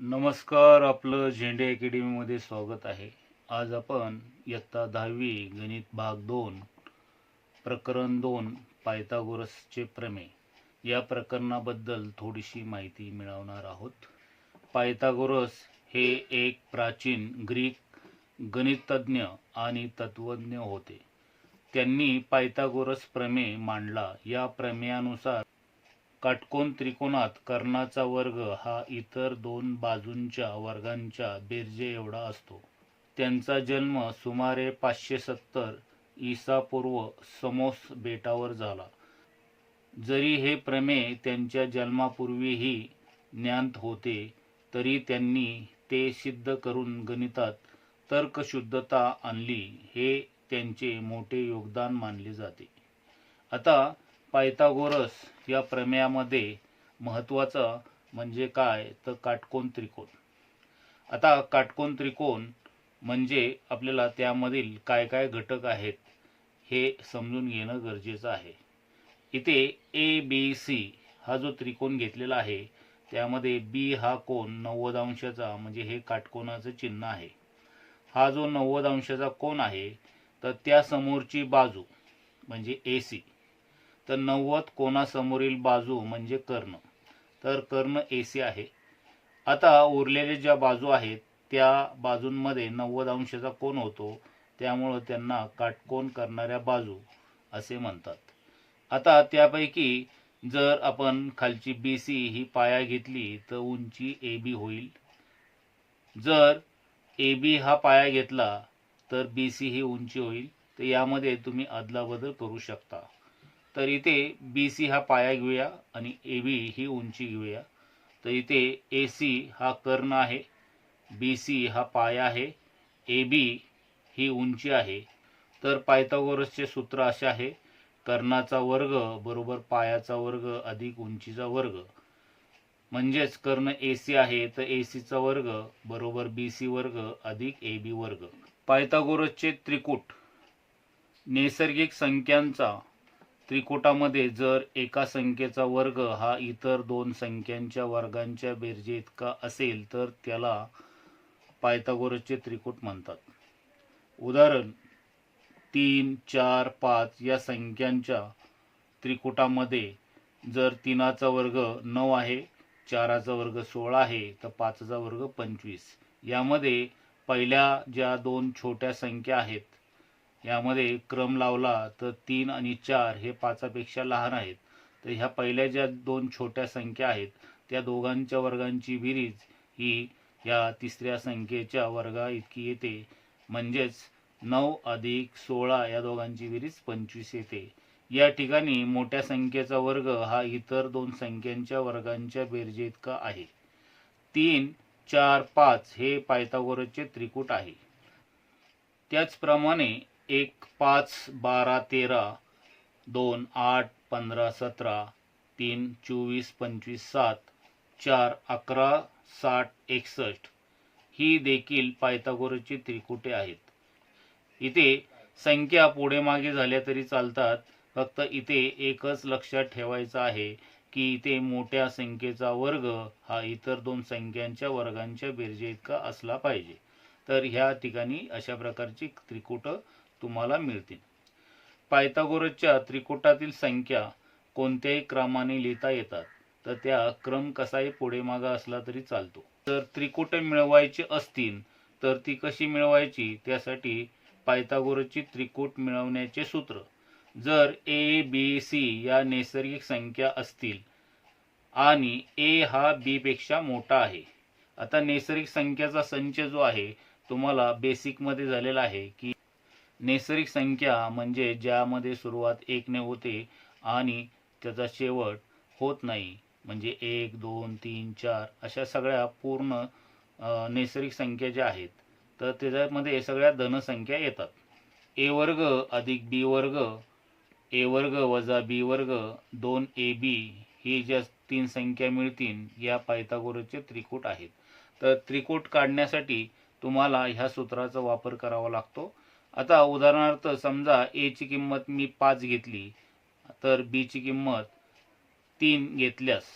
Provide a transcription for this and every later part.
नमस्कार आपलं झेंडे अकॅडमीमध्ये स्वागत आहे. आज आपण इयत्ता दहावी गणित भाग दोन प्रकरण दोन पायथागोरसचे प्रमेय या प्रकरणाबद्दल थोडीशी माहिती मिळवणार आहोत. पायथागोरस हे एक प्राचीन ग्रीक गणितज्ञ आणि तत्वज्ञ होते. त्यांनी पायथागोरस प्रमेय मांडला. या प्रमेयानुसार काटकोन त्रिकोणात कर्णाचा वर्ग हा इतर दोन बाजूंच्या वर्गांच्या बेरजे एवढा असतो. त्यांचा जन्म सुमारे पाचशे सत्तर ईसापूर्व समोस बेटावर झाला. जरी हे प्रमेय त्यांच्या जन्मापूर्वीही ज्ञात होते तरी त्यांनी ते सिद्ध करून गणितात तर्कशुद्धता आणली हे त्यांचे मोठे योगदान मानले जाते. आता पायथागोरस या प्रमेयामध्ये महत्त्वाचं म्हणजे काय? तर काटकोन त्रिकोण. आता काटकोन त्रिकोण म्हणजे आपल्याला त्यामधील काय काय घटक आहेत हे समजून घेणं गरजेचं आहे. इथे ए बी सी हा जो त्रिकोण घेतलेला आहे त्यामध्ये बी हा कोण नव्वद अंशाचा म्हणजे हे काटकोनाचं चिन्ह आहे. हा जो नव्वद अंशाचा कोण आहे तर त्यासमोरची बाजू म्हणजे ए सी तर नव्वद कोणासमोरील बाजू म्हणजे कर्ण. तर कर्ण ए सी आहे. आता उरलेले ज्या बाजू आहेत त्या बाजूंमध्ये नव्वद अंशाचा कोण होतो त्यामुळं त्यांना काटकोन करणाऱ्या बाजू असे म्हणतात. आता त्यापैकी जर आपण खालची बी सी ही पाया घेतली तर उंची ए बी होईल. जर ए बी हा पाया घेतला तर बी सी ही उंची होईल. तर यामध्ये तुम्ही अदलाबदल करू शकता. तर इथे बी सी हा पाया घेऊया आणि ए बी ही उंची घेऊया. तर इथे ए सी हा कर्ण आहे बी सी हा पाया आहे ए बी ही उंची आहे. तर पायथागोरसचे सूत्र असे आहे कर्णाचा वर्ग बरोबर पायाचा वर्ग अधिक उंचीचा वर्ग. म्हणजेच कर्ण ए सी आहे तर ए सीचा वर्ग बरोबर बी सी वर्ग अधिक ए बी वर्ग. पायथागोरसचे त्रिकूट नैसर्गिक संख्यांचा त्रिकुटामध्ये जर एका संख्येचा वर्ग हा इतर दोन संख्यांच्या वर्गांच्या बेरजे इतका असेल तर त्याला पायथागोरसचे त्रिकोट म्हणतात. उदाहरण तीन चार पाच या संख्यांच्या त्रिकुटामध्ये जर तीनाचा वर्ग नऊ आहे चाराचा वर्ग सोळा आहे तर पाचचा वर्ग पंचवीस. यामध्ये पहिल्या ज्या दोन छोट्या संख्या आहेत यामध्ये क्रम लावला तर तीन आणि चार हे पाचापेक्षा लहान आहेत. तर ह्या पहिल्या ज्या दोन छोट्या संख्या आहेत त्या दोघांच्या वर्गांची बेरीज ही या तिसऱ्या संख्येच्या वर्गा इतकी येते. म्हणजेच नऊ अधिक सोळा या दोघांची बेरीज पंचवीस येते. या ठिकाणी मोठ्या संख्येचा वर्ग हा इतर दोन संख्यांच्या वर्गांच्या बेरजे इतका आहे. तीन चार पाच हे पायथागोरसचे त्रिकूट आहे. त्याचप्रमाणे एक पाच बारा तेरा दोन आठ पंधरा सतरा तीन चोवीस पंचवीस सात चार अकरा साठ एकसष्ट ही देखील पायथागोरसची त्रिकुटे आहेत. इथे संख्या पुढे मागे झाल्या तरी चालतात. फक्त इथे एकच लक्षात ठेवायचं आहे की इथे मोठ्या संख्येचा वर्ग हा इतर दोन संख्यांच्या वर्गांच्या बेरजे इतका असला पाहिजे. तर ह्या ठिकाणी अशा प्रकारची त्रिकुट तुम्हाला मिळतील. पायथागोरसच्या त्रिकुटातील संख्या कोणत्याही क्रमाने लिहिता येतात तर त्या क्रम कसाही पुढे मागा असला तरी चालतो. जर त्रिकुट मिळवायची असतील तर ती कशी मिळवायची? त्यासाठी पायथागोरसची त्रिकूट मिळवण्याचे सूत्र. जर ए बी सी या नैसर्गिक संख्या असतील आणि ए हा बी पेक्षा मोठा आहे आता नैसर्गिक संख्याचा संच जो आहे तुम्हाला बेसिकमध्ये झालेला आहे की नैसर्गिक संख्या म्हणजे ज्यामध्ये सुरुवात एकने होते आणि त्याचा शेवट होत नाही. म्हणजे एक दोन तीन चार अशा सगळ्या पूर्ण नैसर्गिक संख्या ज्या आहेत तर त्याच्यामध्ये सगळ्या धनसंख्या येतात. ए वर्ग अधिक बी वर्ग ए वर्ग वजा बी वर्ग दोन ए बी ही ज्या तीन संख्या मिळतील या पायथागोरसचे त्रिकूट आहेत. तर त्रिकूट काढण्यासाठी तुम्हाला ह्या सूत्राचा वापर करावा लागतो. आता उदाहरणार्थ समजा ए ची किंमत मी पाच घेतली तर बी ची किंमत तीन घेतल्यास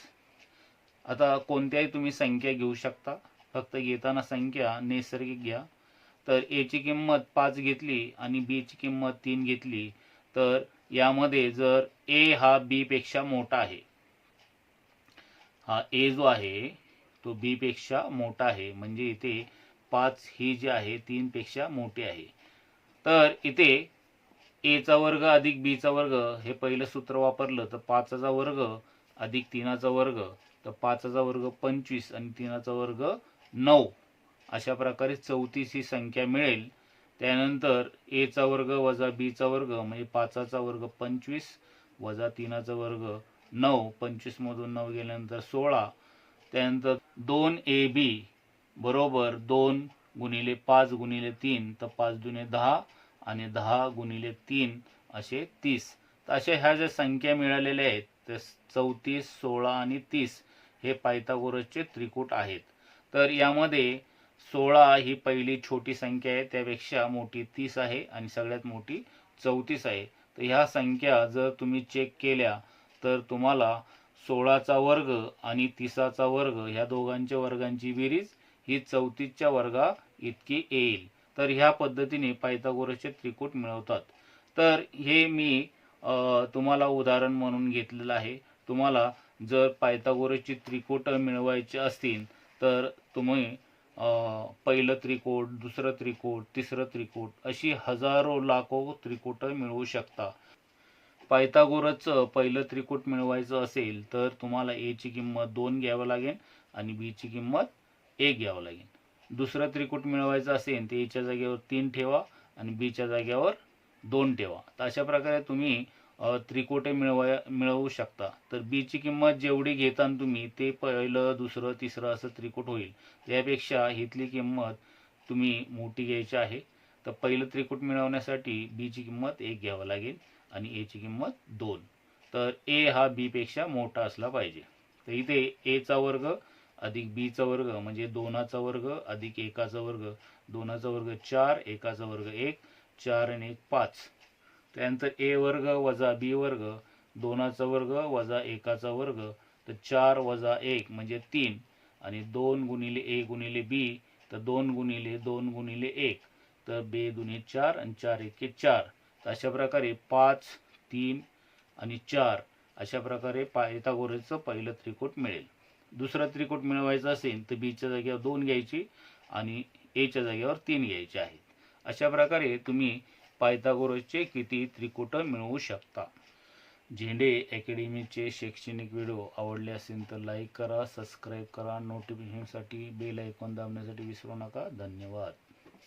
आता कोणत्याही तुम्ही संख्या घेऊ शकता. फक्त घेताना संख्या नैसर्गिक घ्या. तर एची किंमत पाच घेतली आणि बीची किंमत तीन घेतली तर यामध्ये जर ए हा बी पेक्षा मोठा आहे हा ए जो आहे तो बी पेक्षा मोठा आहे. म्हणजे इथे पाच ही जी आहे तीन पेक्षा मोठी आहे. तर इथे एचा वर्ग अधिक बीचा वर्ग हे पहिलं सूत्र वापरलं तर पाचचा वर्ग अधिक तीनाचा वर्ग तर पाचचा वर्ग पंचवीस आणि तीनाचा वर्ग नऊ. अशा प्रकारे चौतीस ही संख्या मिळेल. त्यानंतर एचा वर्ग वजा बीचा वर्ग म्हणजे पाचाचा वर्ग पंचवीस वजा तीनाचा वर्ग नऊ. पंचवीसमधून नऊ गेल्यानंतर सोळा. त्यानंतर दोन ए बी बरोबर दोन गुणिले पाच गुणिले तीन तर पाच दुने दहा आणि दहा गुणिले तीन असे तीस. तर अशा ह्या ज्या संख्या मिळालेल्या आहेत तर चौतीस सोळा आणि तीस हे पायथागोरसचे त्रिकूट आहेत. तर यामध्ये सोळा ही पहिली छोटी संख्या आहे त्यापेक्षा मोठी तीस आहे आणि सगळ्यात मोठी चौतीस आहे. तर ह्या संख्या जर तुम्ही चेक केल्या तर तुम्हाला सोळाचा वर्ग आणि तिसाचा वर्ग ह्या दोघांच्या वर्गांची बेरीज ही चौतीसच्या वर्गा इतकी येईल. तर ह्या पद्धतीने पायथागोरसचे त्रिकूट मिळवतात. तर हे मी तुम्हाला उदाहरण म्हणून घेतलेलं आहे. तुम्हाला जर पायथागोरसची त्रिकूट मिळवायचे असतील तर तुम्ही पहिलं त्रिकोट दुसरं त्रिकोट तिसरं त्रिकोट अशी हजारो लाखो त्रिकूट मिळवू शकता. पायथागोरसचं पहिलं त्रिकूट मिळवायचं असेल तर तुम्हाला एची किंमत दोन घ्यावं लागेल आणि बीची किंमत एक घ्यावं लागेल. दुसरं त्रिकूट मिळवायचं असेल तर एच्या जागेवर तीन ठेवा आणि बीच्या जागेवर दोन ठेवा. तर अशा प्रकारे तुम्ही त्रिकोटे मिळवाय मिळवू शकता. तर बीची किंमत जेवढी घेताना तुम्ही ते पहिलं दुसरं तिसरं असं त्रिकूट होईल. त्यापेक्षा हिथली किंमत तुम्ही मोठी घ्यायची आहे. तर पहिलं त्रिकूट मिळवण्यासाठी बीची किंमत एक घ्यावं लागेल आणि एची किंमत दोन. तर ए हा बीपेक्षा मोठा असला पाहिजे. तर इथे एचा वर्ग अधिक बीचा वर्ग म्हणजे दोनाचा वर्ग अधिक एकाचा वर्ग दोनाचा वर्ग चार एकाचा वर्ग एक चार आणि एक पाच. त्यानंतर ए वर्ग वजा बी वर्ग दोनाचा वर्ग वजा एकाचा वर्ग तर चार वजा एक म्हणजे तीन. आणि दोन गुणिले ए गुणिले बी तर दोन गुणिले दोन गुणिले एक तर बे दुने चार आणि चार एके चार. तर अशा प्रकारे पाच तीन आणि चार अशा प्रकारे पायथागोरसचं पहिलं त्रिकोट मिळेल. दुसरा त्रिकोट मिळवायचा असेल तर बीच्या जागेवर दोन घ्यायची आणि एच्या जागेवर तीन घ्यायचे आहेत. अशा प्रकारे तुम्ही पायथागोरसचे किती त्रिकोट मिळवू शकता. झेंडे अकॅडमीचे शैक्षणिक व्हिडिओ आवडले असेल तर लाईक करा सबस्क्राईब करा नोटिफिकेशनसाठी बेल ऐकून दाबण्यासाठी विसरू नका. धन्यवाद.